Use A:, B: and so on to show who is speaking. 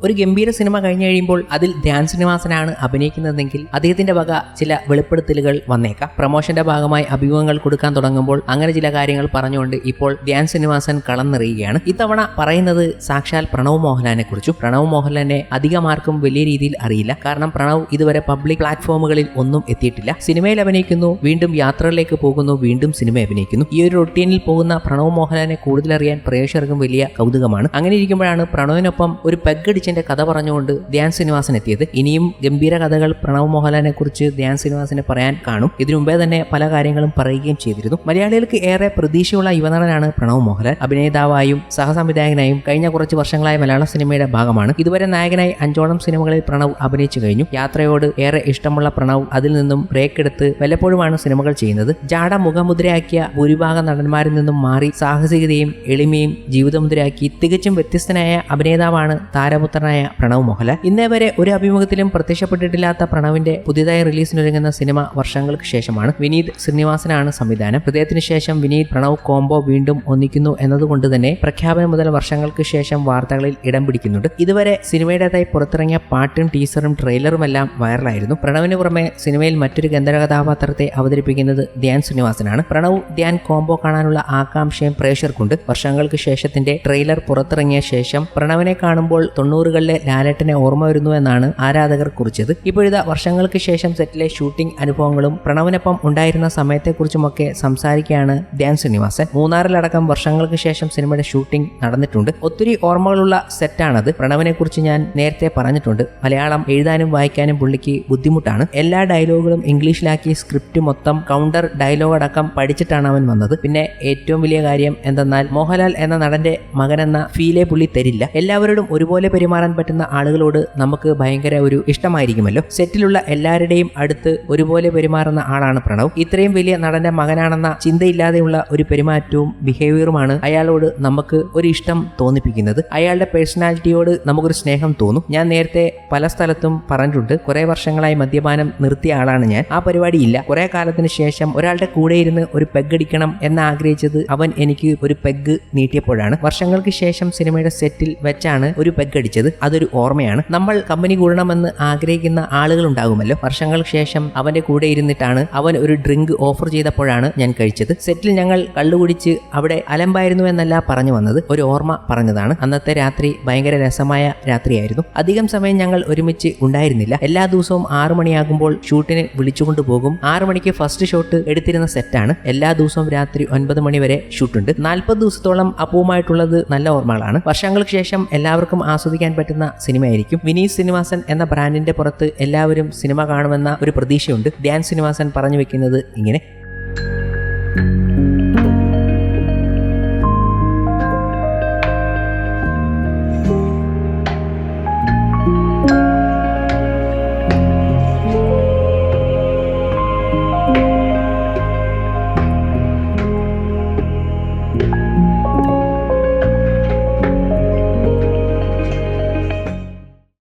A: ഒരു ഗംഭീര സിനിമ കഴിഞ്ഞു കഴിയുമ്പോൾ അതിൽ ധ്യാൻ ശ്രീനിവാസനാണ് അഭിനയിക്കുന്നതെങ്കിൽ അദ്ദേഹത്തിന്റെ വക ചില വെളിപ്പെടുത്തലുകൾ വന്നേക്കാം. പ്രൊമോഷന്റെ ഭാഗമായി അഭിമുഖങ്ങൾ കൊടുക്കാൻ തുടങ്ങുമ്പോൾ അങ്ങനെ ചില കാര്യങ്ങൾ പറഞ്ഞുകൊണ്ട് ഇപ്പോൾ ധ്യാൻ ശ്രീനിവാസൻ കളം നിറയുകയാണ് ഇത്തവണ പറയുന്നത് സാക്ഷാൽ പ്രണവ് മോഹൻലാലിനെ കുറിച്ചും പ്രണവ് മോഹൻലാലിനെ അധികമാർക്കും വലിയ രീതിയിൽ അറിയില്ല. കാരണം പ്രണവ് ഇതുവരെ പബ്ലിക് പ്ലാറ്റ്ഫോമുകളിൽ ഒന്നും എത്തിയിട്ടില്ല. സിനിമയിൽ അഭിനയിക്കുന്നു വീണ്ടും യാത്രകളിലേക്ക് പോകുന്നു വീണ്ടും സിനിമ അഭിനയിക്കുന്നു. ഈ ഒരു റൊട്ടീനിൽ പോകുന്ന പ്രണവ് മോഹൻലാലിനെ കൂടുതലറിയാൻ പ്രേക്ഷകർക്കും വലിയ കൗതുകമാണ്. അങ്ങനെ ഇരിക്കുമ്പോഴാണ് പ്രണവിനൊപ്പം ഒരു പെഗടിച്ചന്റെ കഥ പറഞ്ഞുകൊണ്ട് ധ്യാൻ ശ്രീനിവാസൻ എത്തിയത്. ഇനിയും ഗംഭീര കഥകൾ പ്രണവ് മോഹൻലാലിനെ കുറിച്ച് ധ്യാൻ ശ്രീനിവാസിന് പറയാൻ കാണും. ഇതിനു മുമ്പേ തന്നെ പല കാര്യങ്ങളും പറയുകയും ചെയ്തിരുന്നു. മലയാളികൾക്ക് ഏറെ പ്രതീക്ഷയുള്ള യുവനടനാണ് പ്രണവ് മോഹൻലാൽ. അഭിനേതാവായും സഹസംവിധായകനായും കഴിഞ്ഞ കുറച്ച് വർഷങ്ങളായ മലയാള സിനിമയുടെ ഭാഗമാണ്. ഇതുവരെ നായകനായി അഞ്ചോളം സിനിമകളിൽ പ്രണവ് അഭിനയിച്ചു കഴിഞ്ഞു. യാത്രയോട് ഏറെ ഇഷ്ടമുള്ള പ്രണവ് അതിൽ നിന്നും ബ്രേക്ക് എടുത്ത് വല്ലപ്പോഴുമാണ് സിനിമകൾ ചെയ്യുന്നത്. ജാട മുഖമുദ്രയാക്കിയ ഭൂരിഭാഗം നടന്മാരിൽ നിന്നും മാറി സാഹസികതയും എളിമയും ജീവിതമുദ്രയാക്കി തികച്ചും വ്യത്യസ്തനായ അഭിനേതാവാണ് താരപുത്രനായ പ്രണവ് മോഹൻലാൽ ഇന്നേ വരെ ഒരു അഭിമുഖത്തിലും പ്രത്യക്ഷപ്പെട്ടിട്ടില്ലാത്ത പ്രണവിന്റെ പുതിയതായി റിലീസിനൊരുങ്ങുന്ന സിനിമ വർഷങ്ങൾക്ക് ശേഷമാണ് വിനീത് ശ്രീനിവാസനാണ് സംവിധാനം. ഹൃദയത്തിന് ശേഷം വിനീത് പ്രണവ് കോംബോ വീണ്ടും ഒന്നിക്കുന്നു എന്നതുകൊണ്ട് തന്നെ പ്രഖ്യാപനം മുതൽ വർഷങ്ങൾക്ക് ശേഷം വാർത്തകളിൽ ഇടം പിടിക്കുന്നുണ്ട്. ഇതുവരെ സിനിമയുടേതായി പുറത്തിറങ്ങിയ പാട്ടും ടീസറും ട്രെയിലറും എല്ലാം വൈറലായിരുന്നു. പ്രണവിന് പുറമെ സിനിമയിൽ മറ്റൊരു ഗന്ധർവ കഥാപാത്രത്തെ അവതരിപ്പിക്കുന്നത് ധ്യാൻ ശ്രീനിവാസനാണ്. പ്രണവ് ധ്യാൻ കോംബോ കാണാനുള്ള ആകാംക്ഷയും പ്രേക്ഷകർക്കുണ്ട്. വർഷങ്ങൾക്ക് ശേഷത്തിന്റെ ട്രെയിലർ പുറത്തിറങ്ങിയ ശേഷം പ്രണവിനെ കാണുമ്പോൾ തൊണ്ണൂറുകളിലെ ലാലേട്ടനെ ഓർമ്മ വരുന്നു എന്നാണ് ആരാധകർ കുറിച്ചത്. ഇപ്പോഴിതാ വർഷങ്ങൾക്ക് ശേഷം സെറ്റിലെ ഷൂട്ടിംഗ് അനുഭവങ്ങളും പ്രണവിനൊപ്പം ഉണ്ടായിരുന്ന സമയത്തെക്കുറിച്ചുമൊക്കെ സംസാരിക്കുകയാണ് ധ്യാൻ ശ്രീനിവാസൻ. മൂന്നാറിലടക്കം വർഷങ്ങൾക്ക് ശേഷം സിനിമയുടെ ഷൂട്ടിംഗ് നടന്നിട്ടുണ്ട്. ഒത്തിരി ഓർമ്മകളുള്ള സെറ്റാണത്. പ്രണവിനെക്കുറിച്ച് ഞാൻ നേരത്തെ പറഞ്ഞിട്ടുണ്ട്. മലയാളം എഴുതാനും വായിക്കാനും പുള്ളിക്ക് ബുദ്ധിമുട്ടാണ്. എല്ലാ ഡയലോഗുകളും ഇംഗ്ലീഷിലാക്കി സ്ക്രിപ്റ്റ് മൊത്തം കൗണ്ടർ ഡയലോഗ് അടക്കം പഠിച്ചിട്ടാണ് അവൻ വന്നത്. പിന്നെ ഏറ്റവും വലിയ കാര്യം എന്തെന്നാൽ മോഹൻലാൽ എന്ന നടന്റെ മകനെന്ന ഫീലെ പുള്ളി തരില്ല. എല്ലാവരോടും ഒരുപോലെ പെരുമാറാൻ പറ്റുന്ന ആളുകളോട് നമുക്ക് ഭയങ്കര ഒരു ഇഷ്ടമായിരിക്കുമല്ലോ. സെറ്റിലുള്ള എല്ലാവരുടെയും അടുത്ത് ഒരുപോലെ പെരുമാറുന്ന ആളാണ് പ്രണവ്. ഇത്രയും വലിയ നടന്റെ മകനാണെന്ന ചിന്തയില്ലാതെയുള്ള ഒരു പെരുമാറ്റവും ബിഹേവിയറുമാണ് അയാളോട് നമുക്ക് ഒരു ഇഷ്ടം തോന്നിപ്പിക്കുന്നത്. അയാളുടെ പേഴ്സണാലിറ്റിയോട് നമുക്കൊരു സ്നേഹം തോന്നും. ഞാൻ നേരത്തെ പല സ്ഥലത്തും പറഞ്ഞിട്ടുണ്ട്. കുറെ വർഷങ്ങളായി മദ്യപാനം നിർത്തിയ ആളാണ് ഞാൻ. ആ പരിപാടി ഇല്ല കുറെ കാലത്തിന് ശേഷം ഒരാളുടെ കൂടെ ഇരുന്ന് ഒരു പെഗ് അടിക്കണം എന്ന് ആഗ്രഹിച്ചത് അവൻ എനിക്ക് ഒരു പെഗ് നീട്ടിയപ്പോഴാണ്. വർഷങ്ങൾക്ക് ശേഷം സിനിമയുടെ സെറ്റിൽ വെച്ചാണ് ഒരു പെഗ് അടിച്ചത്. അതൊരു ഓർമ്മയാണ്. നമ്മൾ കമ്പനി കൂടണമെന്ന് ആഗ്രഹിക്കുന്ന ആളുകൾ ഉണ്ടാകുമല്ലോ വർഷങ്ങൾക്ക് ശേഷം അവന്റെ കൂടെ ഇരുന്നിട്ടാണ് അവൻ ഒരു ഡ്രിങ്ക് ഓഫർ ചെയ്തപ്പോഴാണ് ഞാൻ കഴിച്ചത്. സെറ്റിൽ ഞങ്ങൾ കള്ളുകുടിച്ച് അവിടെ അലമ്പായിരുന്നു എന്നല്ല പറഞ്ഞു വന്നത്. ഒരു ഓർമ്മ പറഞ്ഞതാണ്. അന്നത്തെ രാത്രി ഭയങ്കര രസമായ രാത്രിയായിരുന്നു. അധികം സമയം ഞങ്ങൾ ഒരുമിച്ച് ഉണ്ടായിരുന്നില്ല. എല്ലാ ദിവസവും ആറു മണിയാകുമ്പോൾ ഷൂട്ടിനെ വിളിച്ചുകൊണ്ട് പോകും. ആറു മണിക്ക് ഫസ്റ്റ് ഷോട്ട് എടുത്തിരുന്ന സെറ്റാണ്. എല്ലാ ദിവസവും രാത്രി ഒൻപത് മണി വരെ ഷൂട്ടുണ്ട്. നാൽപ്പത് ദിവസത്തോളം അപ്പവുമായിട്ടുള്ളത് നല്ല ഓർമ്മകളാണ്. വർഷങ്ങൾക്ക് ശേഷം എല്ലാവർക്കും ആസ്വദിക്കാൻ പറ്റുന്ന സിനിമയായിരിക്കും. വിനീത് ശ്രീനിവാസൻ എന്ന ബ്രാൻഡിന്റെ പുറത്ത് എല്ലാവരും സിനിമ കാണുമെന്ന ഒരു പ്രതീക്ഷയുണ്ട്. ധ്യാൻ ശ്രീനിവാസൻ പറഞ്ഞു വെക്കുന്നത് ഇങ്ങനെ.